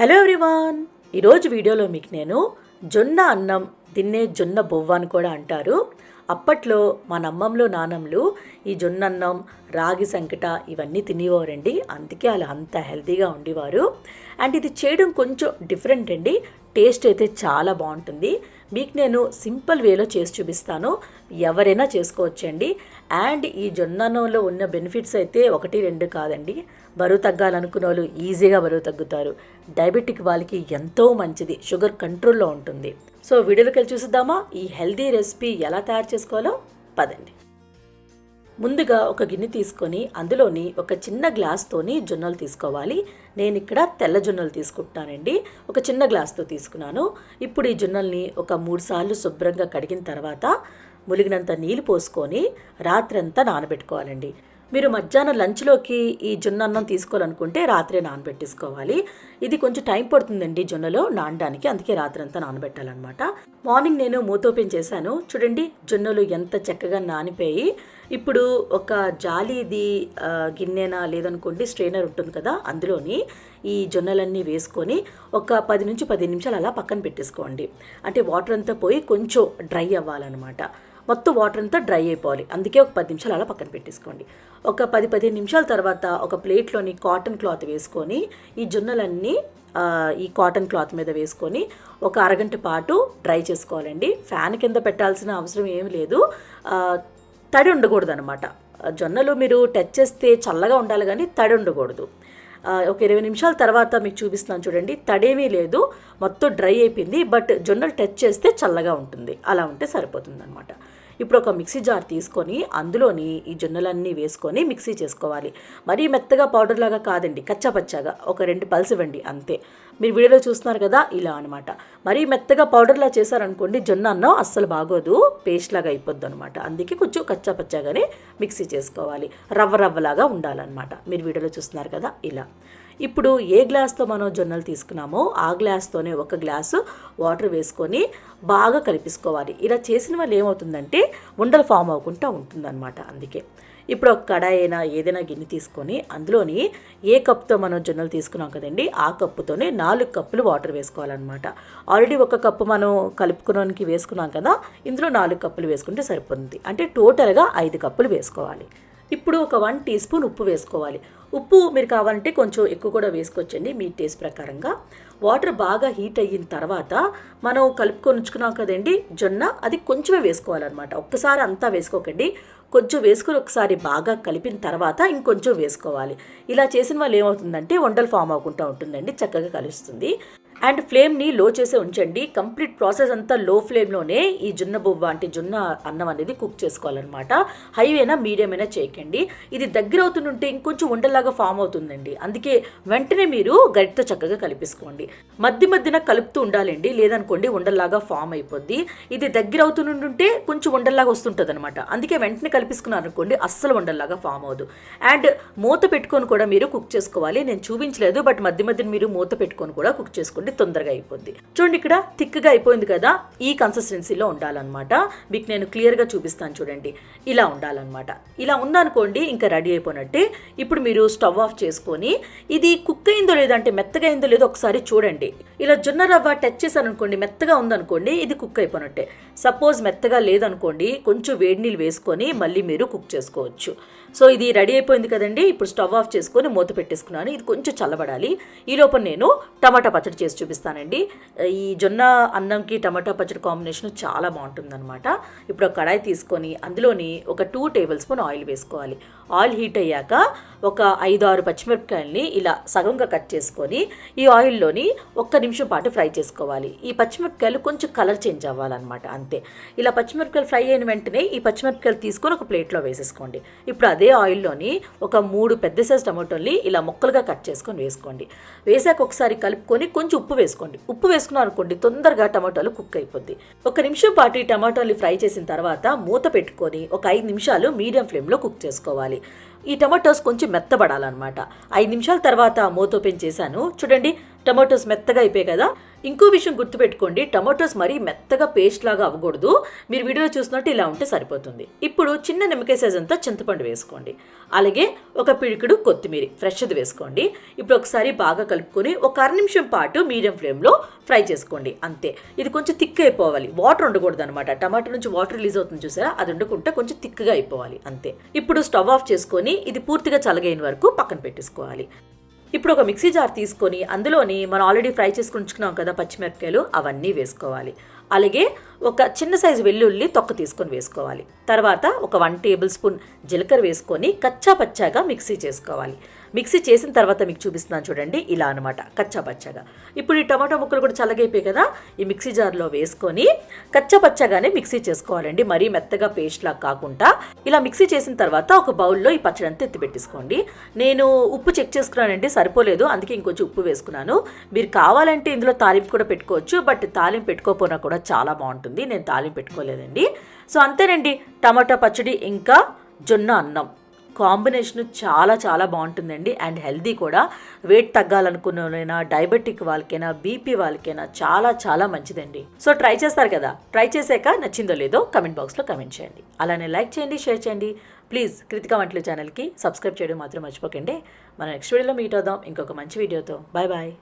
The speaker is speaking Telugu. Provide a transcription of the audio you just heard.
Hello everyone. ఈరోజు వీడియోలో మీకు నేను జొన్న అన్నం తిన్నే జొన్న బొవ్వ అని కూడా అంటారు. అప్పట్లో మా నమ్మంలో నానమ్మలు ఈ జొన్నన్నం రాగి సంకట ఇవన్నీ తినేవారండి. అందుకే అలా అంత హెల్తీగా ఉండేవారు. అండ్ ఇది చేయడం కొంచెం డిఫరెంట్ అండి. టేస్ట్ అయితే చాలా బాగుంటుంది. మీకు నేను సింపుల్ వేలో చేసి చూపిస్తాను. ఎవరైనా చేసుకోవచ్చండి. అండ్ ఈ జొన్నలో ఉన్న బెనిఫిట్స్ అయితే ఒకటి రెండు కాదండి. బరువు తగ్గాలనుకున్న వాళ్ళు ఈజీగా బరువు తగ్గుతారు. డయాబెటిక్ వాళ్ళకి ఎంతో మంచిది. షుగర్ కంట్రోల్లో ఉంటుంది. సో వీడియోలోకి వెళ్ళి చూసిద్దామా? ఈ హెల్దీ రెసిపీ ఎలా తయారు చేసుకోవాలో? పదండి. ముందుగా ఒక గిన్నె తీసుకొని అందులోని ఒక చిన్న గ్లాస్తోని జొన్నలు తీసుకోవాలి. నేను ఇక్కడ తెల్ల జొన్నలు తీసుకుంటానండి ఒక చిన్న గ్లాస్తో తీసుకున్నాను. ఇప్పుడు ఈ జొన్నల్ని ఒక మూడు సార్లు శుభ్రంగా కడిగిన తర్వాత ములిగినంత నీళ్ళు పోసుకొని రాత్రంతా నానబెట్టుకోవాలండి. మీరు మధ్యాహ్నం లంచ్లోకి ఈ జొన్న అన్నం తీసుకోవాలనుకుంటే రాత్రే నానబెట్టేసుకోవాలి. ఇది కొంచెం టైం పడుతుందండి జొన్నలో నానడానికి అందుకే రాత్రి అంతా నానబెట్టాలన్నమాట. మార్నింగ్ నేను మూత ఓపెన్ చేశాను. చూడండి జొన్నలు ఎంత చక్కగా నానిపోయి ఇప్పుడు ఒక జాలీది గిన్నెనా లేదనుకోండి స్ట్రైనర్ ఉంటుంది కదా అందులోని ఈ జొన్నలన్నీ వేసుకొని ఒక పది నుంచి పది నిమిషాలు అలా పక్కన పెట్టేసుకోండి. అంటే వాటర్ అంతా పోయి కొంచెం డ్రై అవ్వాలన్నమాట. మొత్తం వాటర్ అంతా డ్రై అయిపోవాలి. అందుకే ఒక పది నిమిషాలు అలా పక్కన పెట్టేసుకోండి. ఒక పది పదిహేను నిమిషాల తర్వాత ఒక ప్లేట్లోని కాటన్ క్లాత్ వేసుకొని ఈ జొన్నలన్నీ ఈ కాటన్ క్లాత్ మీద వేసుకొని ఒక అరగంట పాటు డ్రై చేసుకోవాలండి. ఫ్యాన్ కింద పెట్టాల్సిన అవసరం ఏమి లేదు. తడి ఉండకూడదు అనమాట జొన్నలు మీరు టచ్ చేస్తే చల్లగా ఉండాలి కానీ తడి ఉండకూడదు. ఒక ఇరవై నిమిషాల తర్వాత మీకు చూపిస్తున్నాను చూడండి. తడేమీ లేదు. మొత్తం డ్రై అయిపోయింది. బట్ జొన్నలు టచ్ చేస్తే చల్లగా ఉంటుంది. అలా ఉంటే సరిపోతుంది అనమాట ఇప్పుడు ఒక మిక్సీ జార్ తీసుకొని అందులోని ఈ జొన్నలన్నీ వేసుకొని మిక్సీ చేసుకోవాలి. మరీ మెత్తగా పౌడర్ లాగా కాదండి కచ్చాపచ్చాగా. ఒక రెండు పల్స్ ఇవ్వండి అంతే. మీరు వీడియోలో చూస్తున్నారు కదా ఇలా అనమాట మరీ మెత్తగా పౌడర్లా చేశారనుకోండి జొన్న అన్నం అస్సలు బాగోదు పేస్ట్ లాగా అయిపోద్ది అనమాట అందుకే కొంచెం కచ్చాపచ్చాగానే మిక్సీ చేసుకోవాలి. రవ్వ రవ్వలాగా ఉండాలన్నమాట. మీరు వీడియోలో చూస్తున్నారు కదా ఇలా. ఇప్పుడు ఏ గ్లాస్తో మనం జొన్నలు తీసుకున్నామో ఆ గ్లాస్తోనే ఒక గ్లాసు వాటర్ వేసుకొని బాగా కలిపేసుకోవాలి. ఇలా చేసిన వల్ల ఏమవుతుందంటే ఉండలు ఫామ్ అవ్వకుండా ఉంటుందన్నమాట అందుకే. ఇప్పుడు ఒక కడాయి అయినా ఏదైనా గిన్నె తీసుకొని అందులోని ఏ కప్తో మనం జొన్నలు తీసుకున్నాం కదండి ఆ కప్పుతోనే నాలుగు కప్పులు వాటర్ వేసుకోవాలన్నమాట. ఆల్రెడీ ఒక కప్పు మనం కలుపుకోవడానికి వేసుకున్నాం కదా ఇందులో నాలుగు కప్పులు వేసుకుంటే సరిపోతుంది. అంటే టోటల్గా ఐదు కప్పులు వేసుకోవాలి. ఇప్పుడు ఒక వన్ టీ స్పూన్ ఉప్పు వేసుకోవాలి. ఉప్పు మీరు కావాలంటే కొంచెం ఎక్కువ కూడా వేసుకోవచ్చండి మీ టేస్ట్ ప్రకారంగా. వాటర్ బాగా హీట్ అయిన తర్వాత మనం కలుపుకొని ఉంచుకున్నాం కదండి జొన్న అది కొంచెమే వేసుకోవాలన్నమాట. ఒక్కసారి అంతా వేసుకోకండి. కొంచెం వేసుకొని ఒకసారి బాగా కలిపిన తర్వాత ఇంకొంచెం వేసుకోవాలి. ఇలా చేసిన వాళ్ళు ఏమవుతుందంటే వంటలు ఫామ్ అవ్వకుండా ఉంటుందండి చక్కగా కలుస్తుంది. అండ్ ఫ్లేమ్ని లో చేసే ఉంచండి. కంప్లీట్ ప్రాసెస్ అంతా లో ఫ్లేమ్లోనే ఈ జొన్న బొవ్వ అంటే జొన్న అన్నం అనేది కుక్ చేసుకోవాలన్నమాట. హై అయినా మీడియం అయినా చేయకండి ఇది దగ్గర అవుతుంటే ఇంకొంచెం ఉండలాగా ఫామ్ అవుతుందండి. అందుకే వెంటనే మీరు గరిటతో చక్కగా కలిపేసుకోండి. మధ్య మధ్యన కలుపుతూ ఉండాలండి. లేదనుకోండి ఉండల్లాగా ఫామ్ అయిపోద్ది. ఇది దగ్గర అవుతుంటుంటే కొంచెం ఉండల్లాగా వస్తుంటుంది అనమాట అందుకే వెంటనే కలిపేసుకున్నారు అనుకోండి అస్సలు ఉండల్లాగా ఫామ్ అవ్వదు. అండ్ మూత పెట్టుకొని కూడా మీరు కుక్ చేసుకోవాలి. నేను చూపించలేదు బట్ మధ్య మధ్యన మీరు మూత పెట్టుకొని కూడా కుక్ చేసుకోండి. తొందరగా అయిపోద్ది. చూడండి ఇక్కడ థిక్గా అయిపోయింది కదా ఈ కన్సిస్టెన్సీలో ఉండాలన్నమాట. మీకు నేను క్లియర్గా చూపిస్తాను చూడండి. ఇలా ఉండాలన్నమాట. ఇలా ఉందనుకోండి ఇంకా రెడీ అయిపోయినట్టే. ఇప్పుడు మీరు స్టవ్ ఆఫ్ చేసుకొని ఇది కుక్ అయిందో లేదో అంటే మెత్తగా అయిందో లేదో ఒకసారి చూడండి. ఇలా జొన్న రవ్వ టచ్ చేశారనుకోండి మెత్తగా ఉందనుకోండి ఇది కుక్ అయిపోయినట్టే. సపోజ్ మెత్తగా లేదనుకోండి కొంచెం వేడి నీళ్ళు వేసుకొని మళ్ళీ మీరు కుక్ చేసుకోవచ్చు. సో ఇది రెడీ అయిపోయింది కదండి ఇప్పుడు స్టవ్ ఆఫ్ చేసుకొని మూత పెట్టేసుకున్నాను ఇది కొంచెం చల్లబడాలి. ఈ లోపల నేను టమాటా పచ్చడి చేసి చూపిస్తానండి. ఈ జొన్న అన్నంకి టమాటా పచ్చడి కాంబినేషన్ చాలా బాగుంటుందన్నమాట. ఇప్పుడు ఒక కడాయి తీసుకొని అందులోని ఒక టూ టేబుల్ స్పూన్ ఆయిల్ వేసుకోవాలి. ఆయిల్ హీట్ అయ్యాక ఒక ఐదు ఆరు పచ్చిమిరపకాయల్ని ఇలా సగంగా కట్ చేసుకొని ఈ ఆయిల్లోని ఒక్క నిమిషం పాటు ఫ్రై చేసుకోవాలి. ఈ పచ్చిమిరపకాయలు కొంచెం కలర్ చేంజ్ అవ్వాలన్నమాట అంతే. ఇలా పచ్చిమిరపకాయలు ఫ్రై అయిన వెంటనే ఈ పచ్చిమిరపకాయలు తీసుకొని ఒక ప్లేట్లో వేసేసుకోండి. ఇప్పుడు అదే ఆయిల్లోని ఒక మూడు పెద్ద సైజ్ టమాటోల్ని ఇలా ముక్కలుగా కట్ చేసుకొని వేసుకోండి. వేసాక ఒకసారి కలుపుకొని కొంచెం ఉప్పు వేసుకోండి. ఉప్పు వేసుకున్నారు అనుకోండి తొందరగా టమాటాలు కుక్ అయిపోద్ది. ఒక నిమిషం పాటు ఈ టమాటాలు ఫ్రై చేసిన తర్వాత మూత పెట్టుకొని ఒక ఐదు నిమిషాలు మీడియం ఫ్లేమ్లో కుక్ చేసుకోవాలి. ఈ టమాటోస్ కొంచెం మెత్తబడాలన్నమాట. ఐదు నిమిషాల తర్వాత మూత ఓపెన్ చేశాను. చూడండి టమాటోస్ మెత్తగా అయిపోయాయి కదా. ఇంకో విషయం గుర్తుపెట్టుకోండి టమాటోస్ మరీ మెత్తగా పేస్ట్ లాగా అవ్వకూడదు. మీరు వీడియోలో చూసినట్టు ఇలా ఉంటే సరిపోతుంది. ఇప్పుడు చిన్న నిమ్మకాయ సైజ్ అంతా చింతపండు వేసుకోండి. అలాగే ఒక పిడికిడు కొత్తిమీర ఫ్రెష్ది వేసుకోండి. ఇప్పుడు ఒకసారి బాగా కలుపుకొని ఒక అర నిమిషం పాటు మీడియం ఫ్లేమ్లో ఫ్రై చేసుకోండి. అంతే. ఇది కొంచెం థిక్ అయిపోవాలి. వాటర్ ఉండకూడదు అనమాట టమాటో నుంచి వాటర్ రిలీజ్ అవుతుంది చూసారా? అది ఉండకుండా కొంచెం థిక్గా అయిపోవాలి. అంతే. ఇప్పుడు స్టవ్ ఆఫ్ చేసుకొని ఇది పూర్తిగా చల్లగైన వరకు పక్కన పెట్టేసుకోవాలి. ఇప్పుడు ఒక మిక్సీ జార్ తీసుకొని అందులోని మనం ఆల్రెడీ ఫ్రై చేసుకుని ఉంచుకున్నాం కదా పచ్చిమిరపకాయలు అవన్నీ వేసుకోవాలి. అలాగే ఒక చిన్న సైజు వెల్లుల్లి తొక్క తీసుకొని వేసుకోవాలి. తర్వాత ఒక వన్ టేబుల్ స్పూన్ జీలకర్ర వేసుకొని కచ్చా పచ్చాగా మిక్సీ చేసుకోవాలి. మిక్సీ చేసిన తర్వాత మీకు చూపిస్తున్నాను చూడండి. ఇలా అనమాట కచ్చాపచ్చగా ఇప్పుడు ఈ టమాటో ముక్కలు కూడా చల్లగైపోయాయి కదా ఈ మిక్సీ జార్లో వేసుకొని కచ్చాపచ్చగానే మిక్సీ చేసుకోవాలండి. మరీ మెత్తగా పేస్ట్ లాగా కాకుండా ఇలా మిక్సీ చేసిన తర్వాత ఒక బౌల్లో ఈ పచ్చడి అంతా ఎత్తిపెట్టేసుకోండి నేను ఉప్పు చెక్ చేసుకున్నానండి సరిపోలేదు. అందుకే ఇంకొంచెం ఉప్పు వేసుకున్నాను. మీరు కావాలంటే ఇందులో తాలింపు కూడా పెట్టుకోవచ్చు బట్ తాలింపు పెట్టుకోకపోయినా కూడా చాలా బాగుంటుంది. నేను తాలింపు పెట్టుకోలేదండి. సో అంతేనండి. టమాటా పచ్చడి ఇంకా జొన్న అన్నం. కాంబినేషన్ చాలా చాలా బాగుంటుందండి. అండ్ హెల్దీ కూడా. వెయిట్ తగ్గాలనుకున్న డయాబెటిక్ వాళ్ళకైనా బీపీ వాళ్ళకైనా చాలా చాలా మంచిదండి. సో ట్రై చేస్తారు కదా? ట్రై చేశాక నచ్చిందో లేదో కమెంట్ బాక్స్లో కమెంట్ చేయండి. అలానే లైక్ చేయండి షేర్ చేయండి. ప్లీజ్ కృతిక వంటలు ఛానల్కి సబ్స్క్రైబ్ చేయడం మాత్రం మర్చిపోకండి. మనం నెక్స్ట్ వీడియోలో మీట్ అవుదాం. ఇంకొక మంచి వీడియోతో. Bye bye.